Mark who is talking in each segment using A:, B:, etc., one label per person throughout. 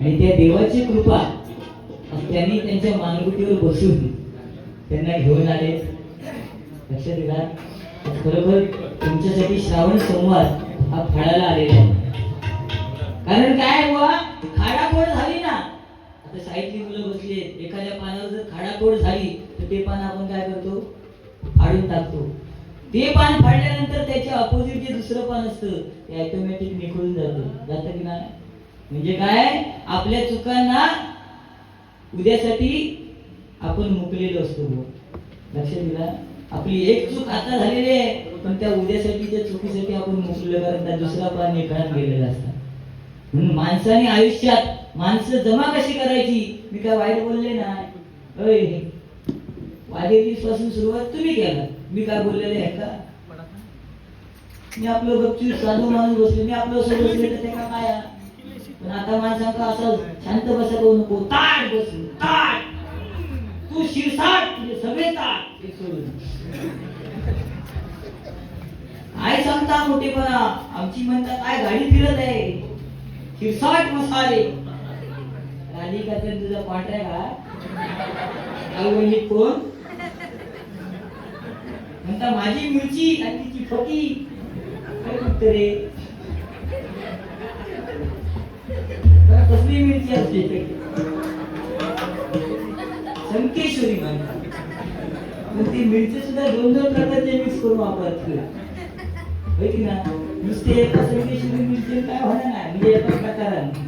A: आणि त्या देवाची कृपा त्यांनी त्यांच्या मानगुटीवर बसून त्यांना घेऊन आले. लक्षात दिला खरोखर तुमच्यासाठी श्रावण संवाद हा फळाला आलेला आहे. कारण काय बुवा? खाडाखोड झाली ना. आता साहित्य मुलं बसली एखाद्या पानावर जर खाडाखोड झाली तर ते पान आपण काय करतो? फाडून टाकतो. ते पान फाडल्यानंतर त्याच्या अपोजिट जे दुसरं पान असतं ते ऑटोमॅटिक निखळून जातं. जातं की नाही? म्हणजे काय? आपल्या चुकांना उद्यासाठी आपण मुकलेलो असतो. लक्ष लक्षात दिला आपली एक चूक आता झालेली आहे पण त्या उद्यासाठीच्या चुकीसाठी आपण मुकलेलो कारण त्या दुसरा पान निखळात गेलेला असतात म्हणून माणसाने आयुष्यात माणसं जमा कशी करायची? मी काय वाईट बोलले नाही. अय वाढेली पासून सुरुवात तुम्ही केला. मी काय बोललेले आहे का? मी आपलं गपचूप साधू माणूस बसले. मी आपलं बसले तर ते काय पण आता माणसांका असं शांत बसा नको. ताट बस ताट. तू शिरसाट तुझे सगळे ताट. हे सोडून. काय सांगता मोठेपणा. आमची म्हणतात काय गाडी फिरत आहे. शिरसाट मसाले राधिका तर तुझा पांढऱ्या का? आई म्हणजे कोण? म्हणता माझी मिरची आणि तिची फकी. काय रे कसली मिरची असते संकेश्वरी म्हणतात मग ती मिरची सुद्धा दोन दोन प्रकारचे मिक्स करून वापरतो. होय की ना नुसते एका संकेश्वरी मिरची काय होणार नाही? म्हणजे एका प्रकाराने.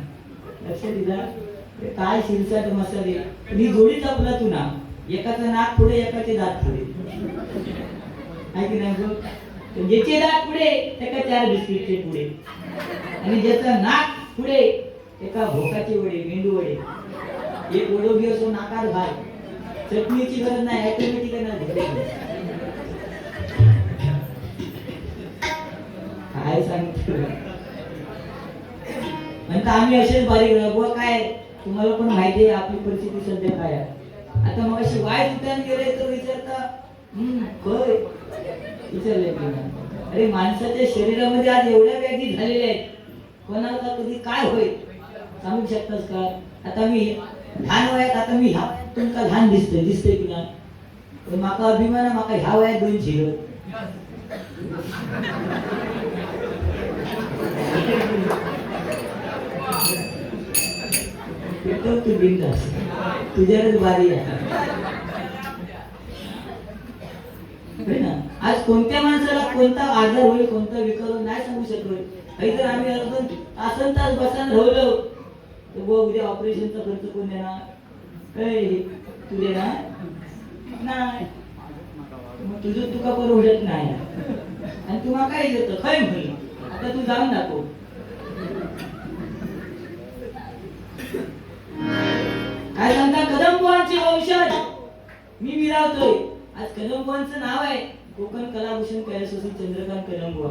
A: लक्षात दिला काय शिरसाट मसाले? ही जोडीच आपला तू ना एकाचं नाक पुढे एकाचे दात पुढे. आहे की नाही गं? ज्याचे दात पुढे त्याका चार बिस्किटचे पुढे. आणि ज्याचं नाक पुढे एका भोकाची वडी मेंदू वडे. एक वडोगी असो नाकात भाग. चटणीची गरज नाही ऑटोमॅटिक काय सांगतो? म्हणता आम्ही असेच बारीक राहू. काय? तुम्हाला पण माहिती आहे आपली परिस्थिती सध्या काय आहे. आता मग अशी वाय दुकान गेले तर विचारता हम्म होय. विचारले अरे माणसाच्या शरीरामध्ये आज एवढ्या व्याधी झालेल्या आहेत. कोणाला कधी काय होईल? सांगू शकतास का आता मी लहान वयात आता मी ह्या तुमका लहान दिसतंय दिसतंय की नाही? पण माका अभिमान माका ह्या वयात दोन झिरो. तू बिंदास तुझ्याकडे बारी आहे. ना? आज कोणत्या माणसाला कोणता आजार होईल कोणता विकार होईल नाही सांगू शकलो. काही तर आम्ही अजून तासन तास बसान राहिलो. तर बुवा उद्या ऑपरेशनचा खर्च कोण देणार? ऐ, तू देणार? नाही. मग तुझं तुका परवडत नाही. आणि तुम्हाला काय देतं काय म्हणलं. आता तू जाऊन दाखव. काय सांगता कदमबुवांचे औषध. मी विरावतोय. आज कदमबुवांचं नाव आहे. कोकण कलाभूषण कैलासवासी चंद्रकांत कदमबुवा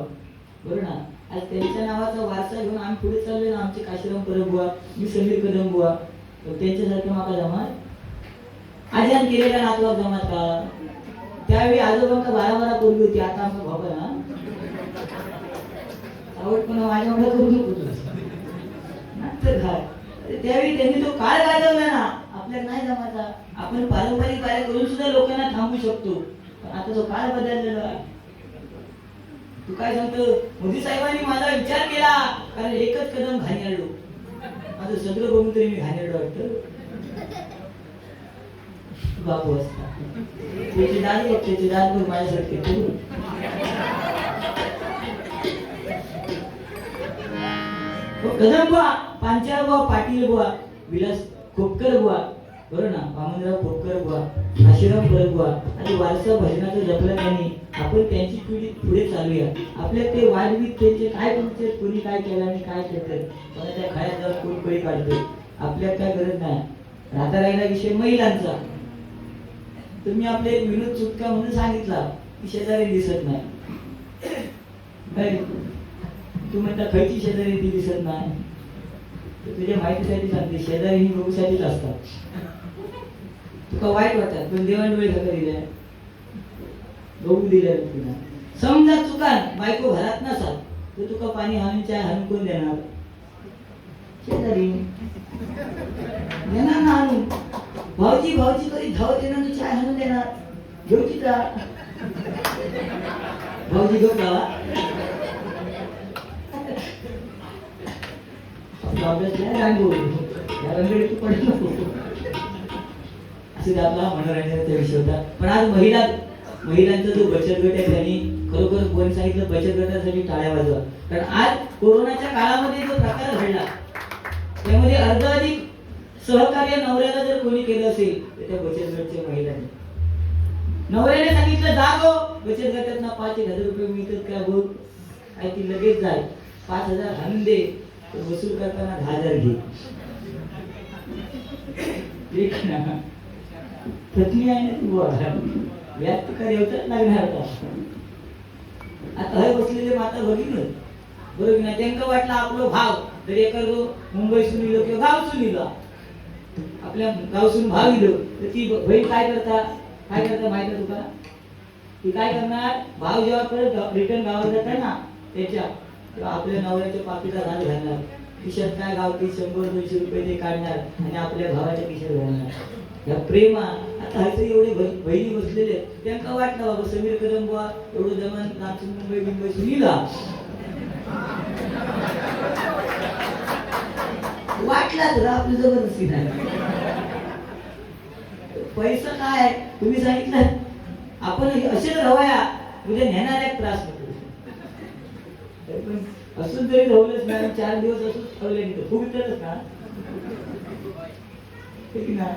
A: बरोबर ना? आज त्यांच्या नावाचा वारसा घेऊन आम्ही पुढे चाललो ना आमचे काशीराम परमबुवा मी समीर कदम बुवा. त्यांच्यासारखं माका जमात आजान केलेला नातवा जमात का? त्यावेळी आजोबांका बारा बारा पोरगी होती आता आमचा बाबा ना. आवडपणा माझ्या एवढं करू नको त्यावेळी त्यांनी तो काळ गाजवला ना आपल्याला नाही जमायचा. आपण पारंपरिक कार्य करून सुद्धा लोकांना थांबू शकतो. पण आता तो काळ बदललेला आहे. तू काय सांगतो? मोदी साहेबांनी माझा विचार केला. कारण एकच कदम घाणेरडो माझं सगळं बघून तरी मी घाणेरडो वाटतं. बापू असता. त्याची दाद बघ त्याची दाद बघ माझ्यासारखे. तू हो, कदम बुवा पांचाळ बुवा पाटील बुवा विलास खोपकर बुवा. बरोबर ना वामनराव खोपकर. आशिराम परब बुवा आणि वारसा भजनाचं जपलं त्यांनी आपण त्यांची पिढी पुढे चालूया. आपल्या ते वादविक त्यांचे काय तुमचे कोणी काय केलं आणि काय केलं पण त्या खायत जाऊन कोण कळी काढतोय आपल्या काय गरज नाही. राहता राहिला विषय महिलांचा. तुम्ही आपले एक विनोद चुटका म्हणून सांगितला की शेजारी दिसत नाही. तू म्हणता खयची शेजारी ती दिसत नाही. तुझ्या माहितीसाठी सांगते शेजारी ही बघूसाठीच असतात. तुका वाईट वाटत पण देवाने वेळ धक्का दिलाय बघू दिलाय तुला. समजा चुका बायको घरात नसाल तर तुका पाणी हाणून चहा हाणून कोण देणार? शेजारी. देणार ना आणून भाऊजी भाऊजी कधी धाव देणार तू चाय आणून देणार? घेऊ चित्रा भाऊजी घेऊ का? अभ्यास नाही रांगोळी. या तू पडत नको असे आपला मनोरंजनाचा विषय होता पण आज महिला महिलांचा जो बचत गट आहे त्यांनी खरोखर कोणी सांगितलं बचत गटासाठी टाळ्या वाजवा. कारण आज कोरोनाच्या काळामध्ये जो प्रकार घडला त्यामध्ये अर्धाधिक सहकार्य नवऱ्याला जर कोणी केलं असेल तर त्या बचत गटच्या महिलांनी. नवऱ्याने सांगितलं जा गो बचत गटात ना पाच एक हजार रुपये मिळतात का गो? काय ती लगेच जाय. पाच हजार आणून दे वसूल करताना दहा हजार घे. ठीक आहे ना ती बुवा व्याज लागणार आता हे बसलेले माता बघितलं बरोबर ना त्यांना वाटलं आपलं भाव तरी एका जो मुंबई सुनीलो किंवा गाव सुनीलो. आपल्या गावसून भाव इलो तर ती बहीण काय करता? काय करता माहिती तुका ती काय करणार? भाव जेव्हा परत रिटर्न गावात जातात ना त्याच्या तेव्हा आपल्या नवऱ्याच्या पापीचा घाल घालणार. खिशात काय गावती शंभर दोनशे रुपये ते काढणार आणि आपल्या भावाच्या खिशात घालणार. या प्रेमा आता हयचं एवढे बहिणी बसलेले त्यांना वाटलं बाबा समीर कदम बुवा एवढं जमान नाचून मुंबई मुंबई सुनीला. वाटला तर आपली जबरदस्ती नाही. पैसा काय? आहे? तुम्ही सांगितलं. आपण असेच रवाया उद्या नेणाऱ्या त्रास नको असून तरी रवलंच नाही चार दिवस असून ठेवले नाही. फुगतच ना. ठीक ना?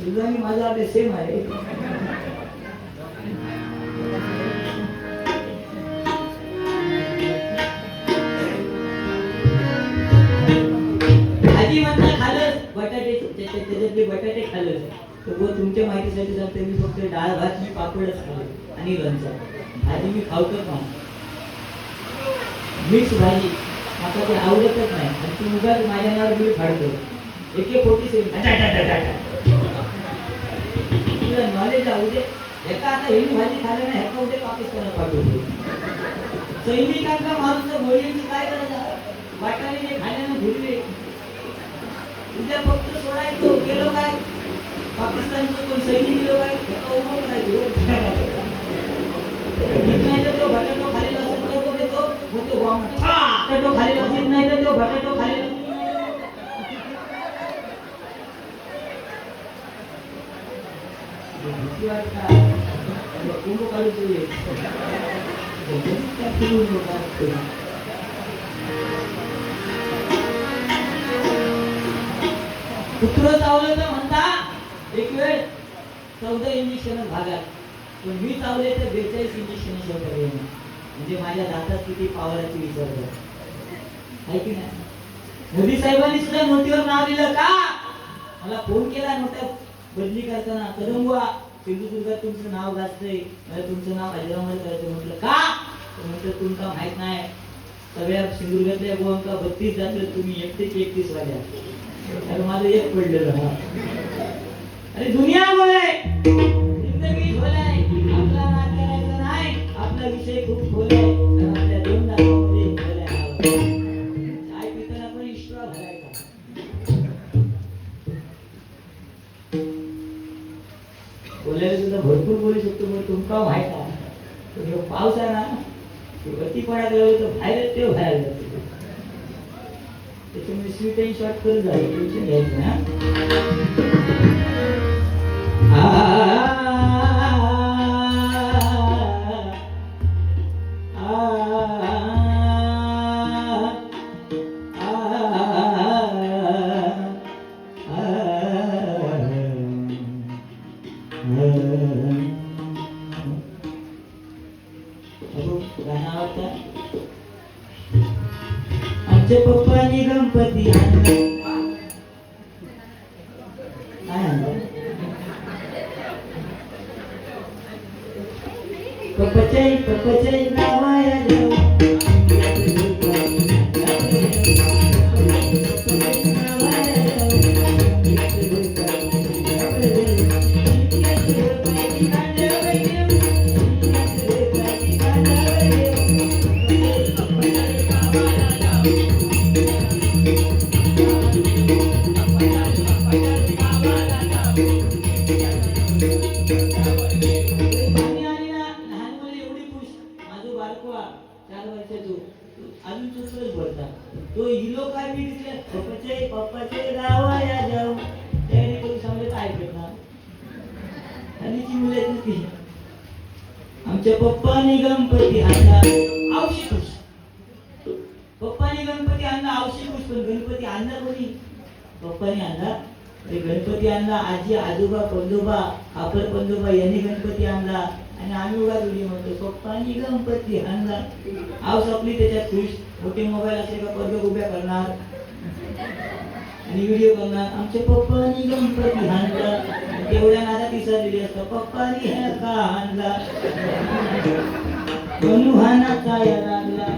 A: तुझा आणि माझा आपले सेम आहे. भाजी म्हणता खाल्लं बटाटे त्याच्या- त्याच्यातले बटाटे खाल्लं तर बुवा तुमच्या माहितीसाठी सांगते मी फक्त डाळ भात मी पापडच खाल्लं आणि लोणचं भाजी मी खावतच नाही. मिक्स भाजी. आता ते आवडतच नाही. आणि तू उगाच माझ्या नावावर मी फाडतो. एक एक फोटी सेम तुला नॉलेज उद्या एका आता ही भाजी ह्याचा उद्या पाकिस्तानात पाठवतो सैनिकांचा माणूस मोडीची काय करायचं वाटाणे खाण्यानं भुलले उद्या फक्त सोडायचो काय पाकिस्तानचं कोण सैनिक गेलो काय उभं करायचो तो बटाटो खालेला असेल तर तो तो बॉम्ब बटाटो खालेला असेल नाही तर तो बटाटो खालेला भीती वाटता कुंभ काढू तुझे त्या फिरून लोकांना कुत्र चावलं तर म्हणता एक वेळ चौदा इंजेक्शन भागात. पण मी चावले तर बेचाळीस इंजेक्शन शेवट म्हणजे माझ्या दातात किती पावराची विचार कर. आहे की नाही? मोदी साहेबांनी सुद्धा नोटीवर नाव दिलं का? मला फोन केला नोट्या बदली करताना कदम सिंधुदुर्गात तुमचं नाव गाजतंय. मला तुमचं नाव अजरामध्ये करायचं म्हटलं का? म्हटलं तुमका माहीत नाही. सगळ्या सिंधुदुर्गातल्या गोवांका बत्तीस जातं तुम्ही एकतीस एकतीस वाल्या तर माझं एक पडलेलं. हा अरे दुनिया बोले जिंदगी झोलाय आपला नाद करायचा नाही. आपला विषय खूप खोल त्याच्यामुळे स्वीट ना आमचे पप्पा गणपती आणला. पपचई आणलं? आम्ही चुकलंच बोलता तो हिलो काय मी दिसले पप्पाचे पप्पाचे गावा या जाऊ. त्याने कोणी सांगलं काय करणार आणि ती मुले ती आमच्या पप्पाने गणपती आणला आवशी खुश. पप्पाने गणपती आणला आवशी खुश. पण गणपती आणला कोणी? पप्पाने आणला गणपती आणला आजी आजोबा पंजोबा आपर पंजोबा यांनी गणपती आणला. आणि आम्ही उगा तुझी म्हणतो पप्पानी गणपती आणला. आव आपली त्याच्यात खुश. मोठे मोबाईल असले का पदक उभ्या करणार. आणि व्हिडिओ करणार. आमच्या पप्पानी गणपती आणला. तेवढ्या नादा तिसरा दिली असतो पप्पानी ह्या का आणला? गणू हाना काय लागला.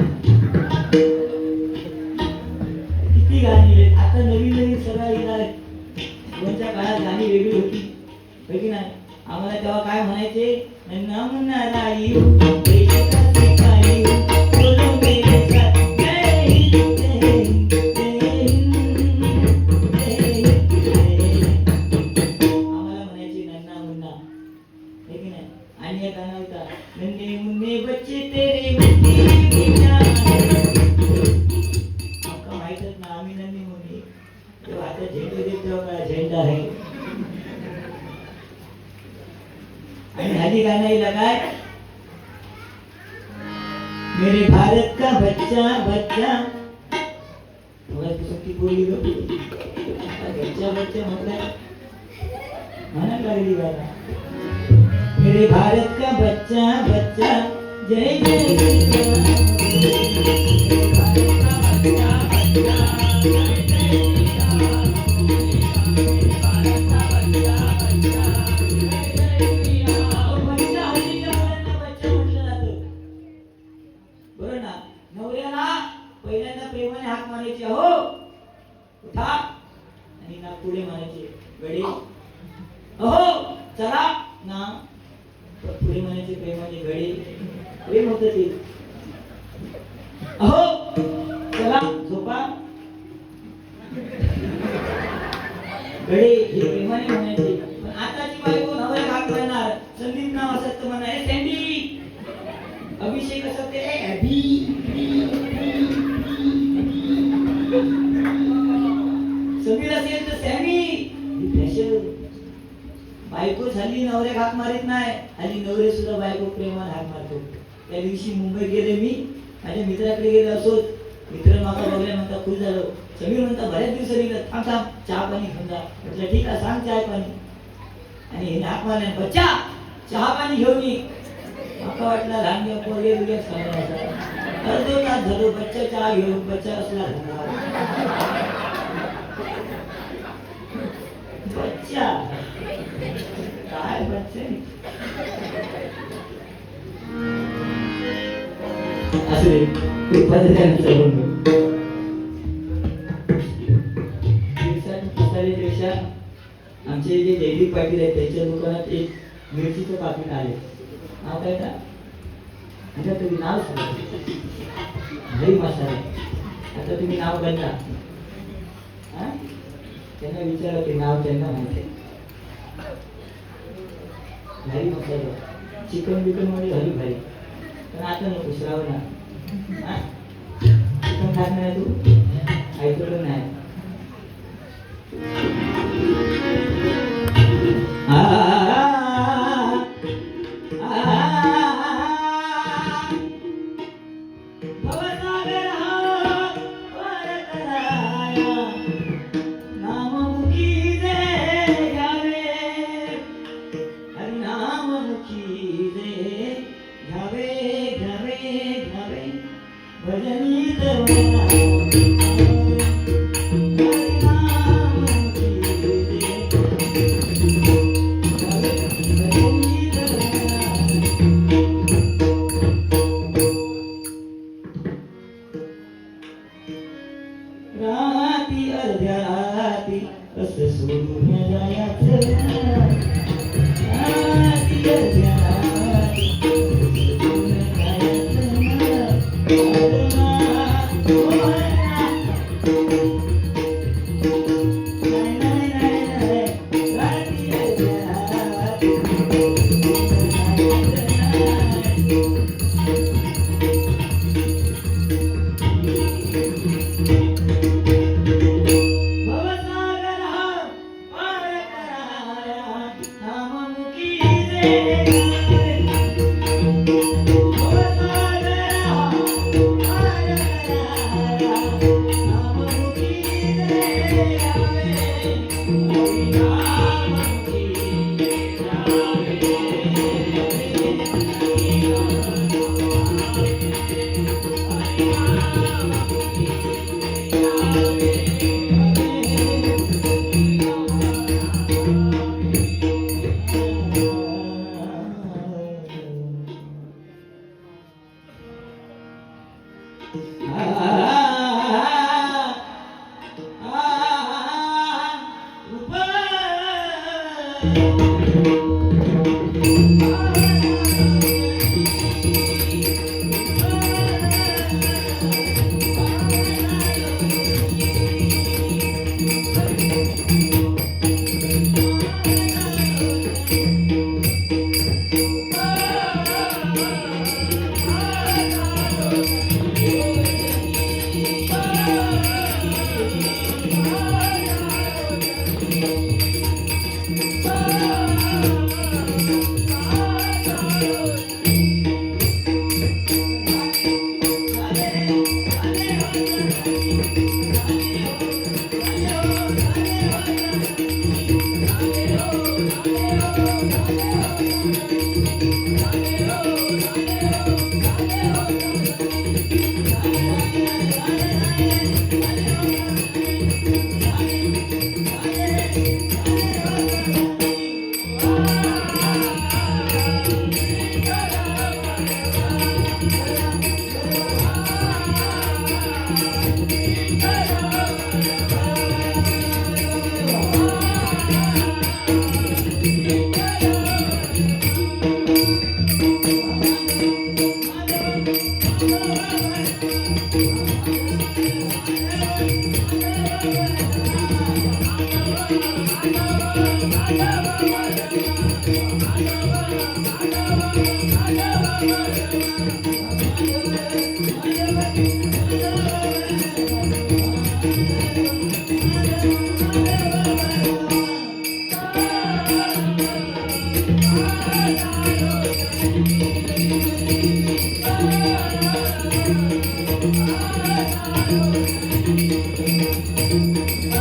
A: किती गाणी आता नवीन नवीन सगळं येणार आहे त्यांच्या काळात गाणी वेगळी होती. नाही? आम्हाला तेव्हा काय म्हणायचे? नमनाराई देशाचे आता झेंडे देत तेव्हा काय झेंडा आहे आणि हल्ली गाणं येईल काय मेरे भारत का बच्चा बच्चा मला ती सुट्टी बोलली ग आता बच्चा बच्चा म्हटलं म्हणा लागली गाणं मेरे भारत का बच्चा बच्चा जय जय बरं उठा. आणि ना पुढे म्हणायचे गडी. अहो चला. ना. पुढे म्हणायचे प्रेमाचे गडी. प्रेम होत ते. अहो चला झोपा. गडे हे प्रेमाने म्हणायचे. पण आताची बायको नवऱ्या भाग करणार. संदीप नाव असत तर म्हणा. "ए, सँडी अभिषेक असत ते अभि. समीर असेल तर सॅमी. ही फॅशन बायको झाली नवरे हाक मारित नाही. आणि नवरे सुद्धा बायको प्रेमाने हाक मारतो त्या दिवशी मुंबई गेले मी. माझ्या मित्राकडे गेले असोत मित्र माका बघल्या म्हणता खुश झालो. समीर म्हणता बऱ्याच दिवसांनी थांब थांब. चहा पाणी घेऊन जा. म्हटलं ठीक आहे सांग चहा पाणी. आणि हे हाक मारले बच्चा चहा पाणी घेऊन ये. माका वाटला लहान घेऊन पोरगे बिगे अर्धो तास झालो बच्चा चहा घेऊन बच्चा असला बच्चा काय बच्चे? असू पिसाळीपेक्षा आमचे जे जयदीप पाटील आहेत त्यांच्या दुकानात एक मिरचीचं पाकिट आले नाव काय का? आता तुम्ही नाव सांगा. मसाला आता तुम्ही नाव बदला. हा? त्यांना विचारा ते नाव त्यांना माहिती भारी मसाला चिकन बिकन म्हणजे मध्ये घरी भारी. पण आता नको श्रावण ना चिकन खात नाही तू? ऐकलं नाही. आ, 为了你的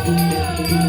A: Música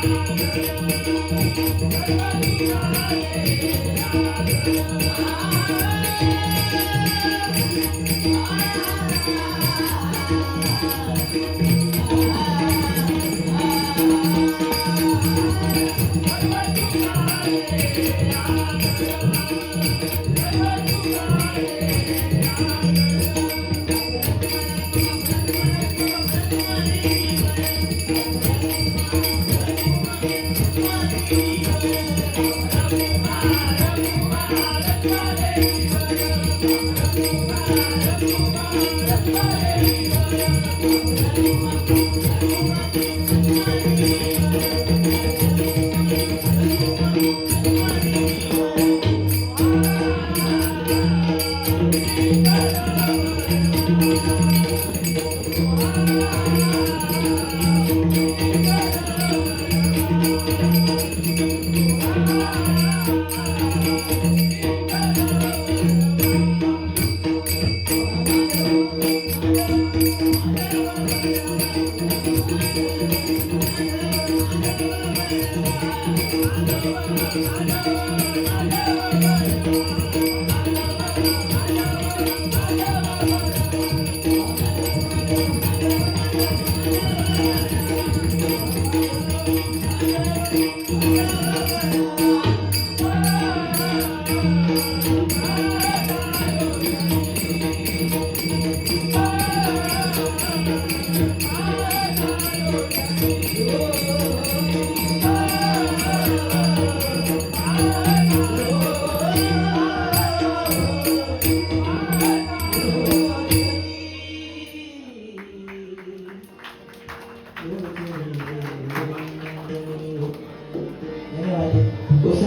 A: Thank you. Thank you.